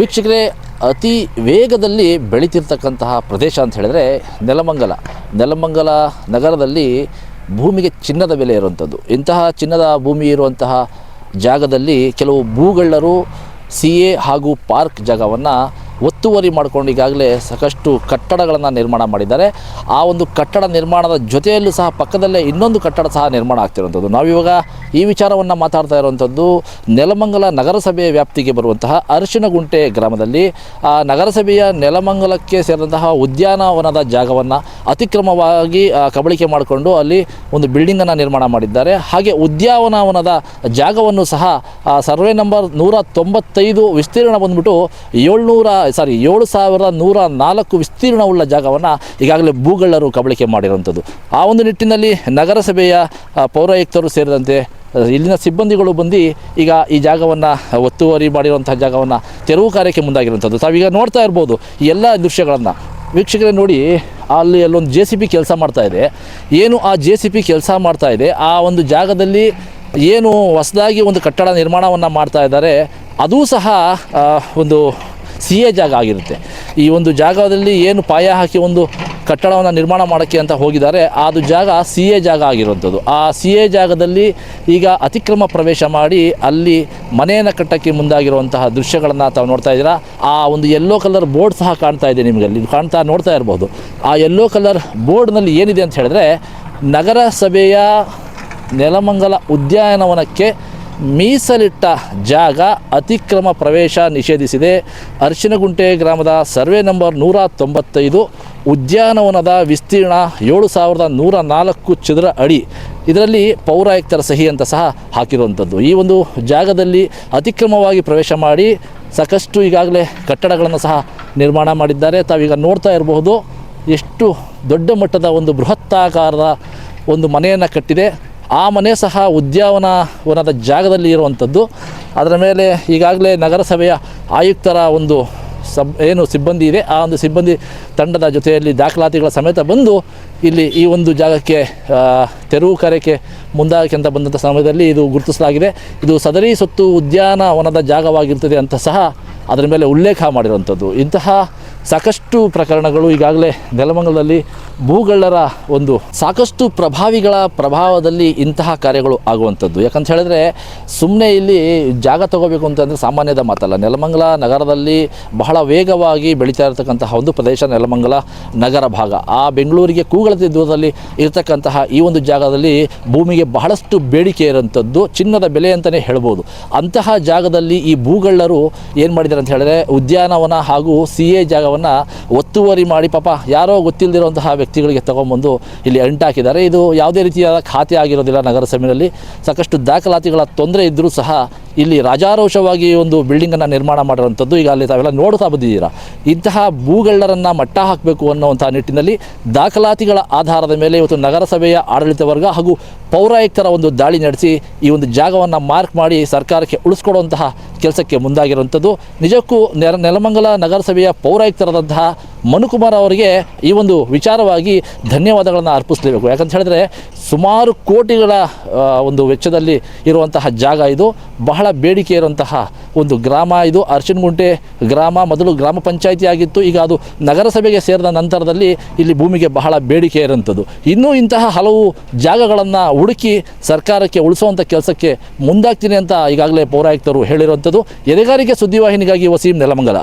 ವೀಕ್ಷಕರೇ, ಅತಿ ವೇಗದಲ್ಲಿ ಬೆಳೀತಿರ್ತಕ್ಕಂತಹ ಪ್ರದೇಶ ಅಂತ ಹೇಳಿದರೆ ನೆಲಮಂಗಲ. ನೆಲಮಂಗಲ ನಗರದಲ್ಲಿ ಭೂಮಿಗೆ ಚಿನ್ನದ ಬೆಲೆ ಇರುವಂಥದ್ದು. ಇಂತಹ ಚಿನ್ನದ ಭೂಮಿ ಇರುವಂತಹ ಜಾಗದಲ್ಲಿ ಕೆಲವು ಭೂಗಳ್ಳರು ಸಿ ಎ ಹಾಗೂ ಪಾರ್ಕ್ ಜಾಗವನ್ನು ಒತ್ತುವರಿ ಮಾಡಿಕೊಂಡು ಈಗಾಗಲೇ ಸಾಕಷ್ಟು ಕಟ್ಟಡಗಳನ್ನು ನಿರ್ಮಾಣ ಮಾಡಿದ್ದಾರೆ. ಆ ಒಂದು ಕಟ್ಟಡ ನಿರ್ಮಾಣದ ಜೊತೆಯಲ್ಲೂ ಸಹ ಪಕ್ಕದಲ್ಲೇ ಇನ್ನೊಂದು ಕಟ್ಟಡ ಸಹ ನಿರ್ಮಾಣ ಆಗ್ತಿರುವಂಥದ್ದು. ನಾವಿವಾಗ ಈ ವಿಚಾರವನ್ನು ಮಾತಾಡ್ತಾ ಇರುವಂಥದ್ದು ನೆಲಮಂಗಲ ನಗರಸಭೆಯ ವ್ಯಾಪ್ತಿಗೆ ಬರುವಂತಹ ಅರಿಶಿನಗುಂಟೆ ಗ್ರಾಮದಲ್ಲಿ. ಆ ನಗರಸಭೆಯ ನೆಲಮಂಗಲಕ್ಕೆ ಸೇರಿದಂತಹ ಉದ್ಯಾನವನದ ಜಾಗವನ್ನು ಅತಿಕ್ರಮವಾಗಿ ಕಬಳಿಕೆ ಮಾಡಿಕೊಂಡು ಅಲ್ಲಿ ಒಂದು ಬಿಲ್ಡಿಂಗನ್ನು ನಿರ್ಮಾಣ ಮಾಡಿದ್ದಾರೆ. ಹಾಗೆ ಉದ್ಯಾನವನದ ಜಾಗವನ್ನು ಸಹ ಸರ್ವೆ ನಂಬರ್ ನೂರ ತೊಂಬತ್ತೈದು ವಿಸ್ತೀರ್ಣ ಬಂದ್ಬಿಟ್ಟು ಏಳ್ನೂರ, ಸಾರಿ ಏಳು ಸಾವಿರದ ನೂರ ನಾಲ್ಕು ವಿಸ್ತೀರ್ಣವುಳ್ಳ ಜಾಗವನ್ನು ಈಗಾಗಲೇ ಭೂಗಳ್ಳರು ಕಬಳಿಕೆ ಮಾಡಿರುವಂಥದ್ದು. ಆ ಒಂದು ನಿಟ್ಟಿನಲ್ಲಿ ನಗರಸಭೆಯ ಪೌರಾಯುಕ್ತರು ಸೇರಿದಂತೆ ಇಲ್ಲಿನ ಸಿಬ್ಬಂದಿಗಳು ಬಂದು ಈಗ ಈ ಜಾಗವನ್ನು ಒತ್ತುವರಿ ಮಾಡಿರುವಂತಹ ಜಾಗವನ್ನು ತೆರವು ಕಾರ್ಯಕ್ಕೆ ಮುಂದಾಗಿರುವಂಥದ್ದು. ತಾವೀಗ ನೋಡ್ತಾ ಇರ್ಬೋದು ಎಲ್ಲ ದೃಶ್ಯಗಳನ್ನು. ವೀಕ್ಷಕರೇ ನೋಡಿ, ಅಲ್ಲಿ ಅಲ್ಲೊಂದು ಜೆ ಸಿ ಪಿ ಕೆಲಸ ಮಾಡ್ತಾ ಇದೆ. ಏನು ಆ ಜೆ ಸಿ ಪಿ ಕೆಲಸ ಮಾಡ್ತಾ ಇದೆ? ಆ ಒಂದು ಜಾಗದಲ್ಲಿ ಏನು ಹೊಸದಾಗಿ ಒಂದು ಕಟ್ಟಡ ನಿರ್ಮಾಣವನ್ನು ಮಾಡ್ತಾ ಇದ್ದಾರೆ. ಅದೂ ಸಹ ಒಂದು ಸಿ ಎ ಜಾಗ ಆಗಿರುತ್ತೆ. ಈ ಒಂದು ಜಾಗದಲ್ಲಿ ಏನು ಪಾಯ ಹಾಕಿ ಒಂದು ಕಟ್ಟಡವನ್ನು ನಿರ್ಮಾಣ ಮಾಡೋಕ್ಕೆ ಅಂತ ಹೋಗಿದ್ದಾರೆ, ಅದು ಜಾಗ ಸಿ ಎ ಜಾಗ ಆಗಿರುವಂಥದ್ದು. ಆ ಸಿ ಎ ಜಾಗದಲ್ಲಿ ಈಗ ಅತಿಕ್ರಮ ಪ್ರವೇಶ ಮಾಡಿ ಅಲ್ಲಿ ಮನೆಯನ್ನು ಕಟ್ಟಕ್ಕೆ ಮುಂದಾಗಿರುವಂತಹ ದೃಶ್ಯಗಳನ್ನು ತಾವು ನೋಡ್ತಾ ಇದ್ದೀರಾ? ಆ ಒಂದು ಯೆಲ್ಲೋ ಕಲರ್ ಬೋರ್ಡ್ ಸಹ ಕಾಣ್ತಾ ಇದೆ ನಿಮಗೆ ಅಲ್ಲಿ. ಕಾಣ್ತಾ ನೋಡ್ತಾ ಇರ್ಬೋದು. ಆ ಯೆಲ್ಲೋ ಕಲರ್ ಬೋರ್ಡ್ನಲ್ಲಿ ಏನಿದೆ ಅಂತ ಹೇಳಿದ್ರೆ, ನಗರಸಭೆಯ ನೆಲಮಂಗಲ ಉದ್ಯಾನವನಕ್ಕೆ ಮೀಸಲಿಟ್ಟ ಜಾಗ ಅತಿಕ್ರಮ ಪ್ರವೇಶ ನಿಷೇಧಿಸಿದೆ. ಅರಿಶಿನಗುಂಟೆ ಗ್ರಾಮದ ಸರ್ವೆ ನಂಬರ್ ನೂರ ತೊಂಬತ್ತೈದು, ಉದ್ಯಾನವನದ ವಿಸ್ತೀರ್ಣ ಏಳು ಸಾವಿರದ ನೂರ ನಾಲ್ಕು ಚದರ ಅಡಿ. ಇದರಲ್ಲಿ ಪೌರಾಯುಕ್ತರ ಸಹಿ ಅಂತ ಸಹ ಹಾಕಿರುವಂಥದ್ದು. ಈ ಒಂದು ಜಾಗದಲ್ಲಿ ಅತಿಕ್ರಮವಾಗಿ ಪ್ರವೇಶ ಮಾಡಿ ಸಾಕಷ್ಟು ಈಗಾಗಲೇ ಕಟ್ಟಡಗಳನ್ನು ಸಹ ನಿರ್ಮಾಣ ಮಾಡಿದ್ದಾರೆ. ತಾವೀಗ ನೋಡ್ತಾ ಇರಬಹುದು, ಎಷ್ಟು ದೊಡ್ಡ ಮಟ್ಟದ ಒಂದು ಬೃಹತ್ತಾಕಾರದ ಒಂದು ಮನೆಯನ್ನು ಕಟ್ಟಿದೆ. ಆ ಮನೆ ಸಹ ಉದ್ಯಾನವನದ ಜಾಗದಲ್ಲಿ ಇರುವಂಥದ್ದು. ಅದರ ಮೇಲೆ ಈಗಾಗಲೇ ನಗರಸಭೆಯ ಆಯುಕ್ತರ ಒಂದು ಸಬ್, ಏನು ಸಿಬ್ಬಂದಿ ಇದೆ. ಆ ಒಂದು ಸಿಬ್ಬಂದಿ ತಂಡದ ಜೊತೆಯಲ್ಲಿ ದಾಖಲಾತಿಗಳ ಸಮೇತ ಬಂದು ಇಲ್ಲಿ ಈ ಒಂದು ಜಾಗಕ್ಕೆ ತೆರವು ಕಾರ್ಯಕ್ಕೆ ಮುಂದಾಗಕ್ಕೆ ಅಂತ ಬಂದಂಥ ಸಮಯದಲ್ಲಿ ಇದು ಗುರುತಿಸಲಾಗಿದೆ. ಇದು ಸದರಿ ಸೊತ್ತು ಉದ್ಯಾನವನದ ಜಾಗವಾಗಿರ್ತದೆ ಅಂತ ಸಹ ಅದರ ಮೇಲೆ ಉಲ್ಲೇಖ ಮಾಡಿರುವಂಥದ್ದು. ಇಂತಹ ಸಾಕಷ್ಟು ಪ್ರಕರಣಗಳು ಈಗಾಗಲೇ ನೆಲಮಂಗಲದಲ್ಲಿ ಭೂಗಳ್ಳರ ಒಂದು ಸಾಕಷ್ಟು ಪ್ರಭಾವಿಗಳ ಪ್ರಭಾವದಲ್ಲಿ ಇಂತಹ ಕಾರ್ಯಗಳು ಆಗುವಂಥದ್ದು. ಯಾಕಂತ ಹೇಳಿದ್ರೆ ಸುಮ್ಮನೆ ಇಲ್ಲಿ ಜಾಗ ತಗೋಬೇಕು ಅಂತಂದರೆ ಸಾಮಾನ್ಯದ ಮಾತಲ್ಲ. ನೆಲಮಂಗಲ ನಗರದಲ್ಲಿ ಬಹಳ ವೇಗವಾಗಿ ಬೆಳೀತಾ ಇರತಕ್ಕಂತಹ ಒಂದು ಪ್ರದೇಶ ನೆಲಮಂಗಲ ನಗರ ಭಾಗ. ಆ ಬೆಂಗಳೂರಿಗೆ ಕೂಗಳತೆ ದೂರದಲ್ಲಿ ಇರತಕ್ಕಂತಹ ಈ ಒಂದು ಜಾಗದಲ್ಲಿ ಭೂಮಿಗೆ ಬಹಳಷ್ಟು ಬೇಡಿಕೆ ಇರುವಂಥದ್ದು. ಚಿನ್ನದ ಬೆಲೆ ಅಂತಲೇ ಹೇಳ್ಬೋದು. ಅಂತಹ ಜಾಗದಲ್ಲಿ ಈ ಭೂಗಳ್ಳರು ಏನು ಮಾಡಿದ್ದಾರೆ ಅಂತ ಹೇಳಿದ್ರೆ ಉದ್ಯಾನವನ ಹಾಗೂ ಸಿ ಎ ಜಾಗವನ್ನು ಒತ್ತುವರಿ ಮಾಡಿ, ಪಾಪ ಯಾರೋ ಗೊತ್ತಿಲ್ಲದಿರುವಂತಹ ವ್ಯಕ್ತಿಗಳಿಗೆ ತಗೊಂಬಂದು ಇಲ್ಲಿ ಅಂಟಾಕಿದ್ದಾರೆ ಇದು ಯಾವುದೇ ರೀತಿಯಾದ ಖಾತೆ ಆಗಿರೋದಿಲ್ಲ ನಗರಸಭೆಯಲ್ಲಿ. ಸಾಕಷ್ಟು ದಾಖಲಾತಿಗಳ ತೊಂದರೆ ಇದ್ದರೂ ಸಹ ಇಲ್ಲಿ ರಾಜಾರೋಷವಾಗಿ ಒಂದು ಬಿಲ್ಡಿಂಗನ್ನು ನಿರ್ಮಾಣ ಮಾಡಿರುವಂಥದ್ದು ಈಗ ಅಲ್ಲಿ ತಾವೆಲ್ಲ ನೋಡ್ತಾ ಬಂದಿದ್ದೀರಾ. ಇಂತಹ ಭೂಗಳ್ಳರನ್ನು ಮಟ್ಟ ಹಾಕಬೇಕು ಅನ್ನುವಂಥ ನಿಟ್ಟಿನಲ್ಲಿ ದಾಖಲಾತಿಗಳ ಆಧಾರದ ಮೇಲೆ ಇವತ್ತು ನಗರಸಭೆಯ ಆಡಳಿತ ವರ್ಗ ಹಾಗೂ ಪೌರಾಯುಕ್ತರ ಒಂದು ದಾಳಿ ನಡೆಸಿ ಈ ಒಂದು ಜಾಗವನ್ನು ಮಾರ್ಕ್ ಮಾಡಿ ಸರ್ಕಾರಕ್ಕೆ ಉಳಿಸ್ಕೊಡುವಂತಹ ಕೆಲಸಕ್ಕೆ ಮುಂದಾಗಿರುವಂಥದ್ದು. ನಿಜಕ್ಕೂ ನೆಲ ನೆಲಮಂಗಲ ನಗರಸಭೆಯ ಪೌರಾಯುಕ್ತರಾದಂತಹ ಮನುಕುಮಾರ್ ಅವರಿಗೆ ಈ ಒಂದು ವಿಚಾರವಾಗಿ ಧನ್ಯವಾದಗಳನ್ನು ಅರ್ಪಿಸಲೇಬೇಕು. ಯಾಕಂತ ಹೇಳಿದ್ರೆ ಸುಮಾರು ಕೋಟಿಗಳ ಒಂದು ವೆಚ್ಚದಲ್ಲಿ ಇರುವಂತಹ ಜಾಗ ಇದು. ಬಹಳ ಬೇಡಿಕೆ ಇರುವಂತಹ ಒಂದು ಗ್ರಾಮ ಇದು. ಅರ್ಶಿನಗುಂಟೆ ಗ್ರಾಮ, ಮೊದಲು ಗ್ರಾಮ ಪಂಚಾಯಿತಿ ಆಗಿತ್ತು. ಈಗ ಅದು ನಗರಸಭೆಗೆ ಸೇರಿದ ನಂತರದಲ್ಲಿ ಇಲ್ಲಿ ಭೂಮಿಗೆ ಬಹಳ ಬೇಡಿಕೆ ಇರುವಂಥದ್ದು. ಇನ್ನೂ ಇಂತಹ ಹಲವು ಜಾಗಗಳನ್ನು ಹುಡುಕಿ ಸರ್ಕಾರಕ್ಕೆ ಉಳಿಸುವಂಥ ಕೆಲಸಕ್ಕೆ ಮುಂದಾಗ್ತೀನಿ ಅಂತ ಈಗಾಗಲೇ ಪೌರಾಯುಕ್ತರು ಹೇಳಿರುವಂಥದ್ದು. ಎದೆಗಾರಿಕೆ ಸುದ್ದಿವಾಹಿನಿಗಾಗಿ ವಸೀಂ ನೆಲಮಂಗಲ.